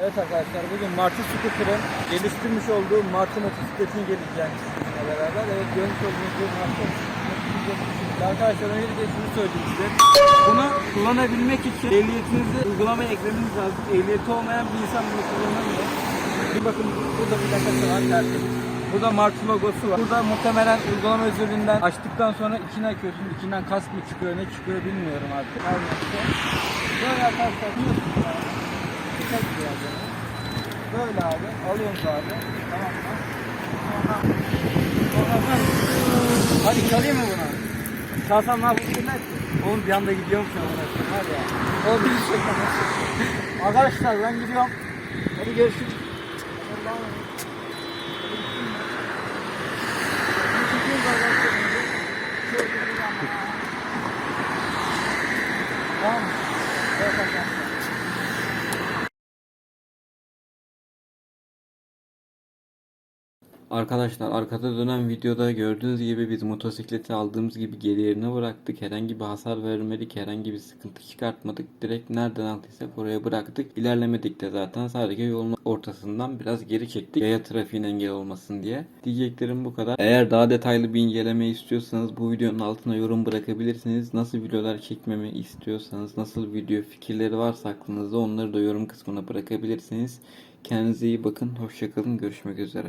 Evet arkadaşlar bugün Martı Scooter'ın geliştirmiş olduğu Martı motosikletini geleceğim sizinle beraber. Evet görmüş olduğunuz bu Martı motosikletini. Arkadaşlar öncelikle şunu söyleyeyim size. Bunu kullanabilmek için ehliyetinizi uygulamaya eklemeniz lazım. Ehliyeti olmayan bir insan bunu kullanamıyor. Bir bakın burada bir dakikası var tertemiz. Burada Martı logosu var. Burada muhtemelen uygulama özürlüğünden açtıktan sonra içine açıyorsun. İçinden kask mı çıkıyor ne çıkıyor bilmiyorum artık. Her neyse. Böyle arkadaşlar. Böyle abi alıyoruz abi. Tamam mı? Sonra, sonra ben... Hadi çalayım mı bunu? Çalsam ne yapayım ki? Oğlum bir anda gidiyorum şu an. Var ya. Oğlum bir şey Arkadaşlar ben gidiyorum. Hadi görüşürüz. Tamam. Evet arkadaşlar. Arkadaşlar arkada dönen videoda gördüğünüz gibi biz motosikleti aldığımız gibi geri yerine bıraktık. Herhangi bir hasar vermedik, herhangi bir sıkıntı çıkartmadık. Direkt nereden aldıysak oraya bıraktık. İlerlemedik de zaten sadece yolun ortasından biraz geri çektik. Yaya trafiğin engel olmasın diye. Diyeceklerim bu kadar. Eğer daha detaylı bir inceleme istiyorsanız bu videonun altına yorum bırakabilirsiniz. Nasıl videolar çekmemi istiyorsanız, nasıl video fikirleri varsa aklınızda onları da yorum kısmına bırakabilirsiniz. Kendinize iyi bakın. Hoşçakalın. Görüşmek üzere.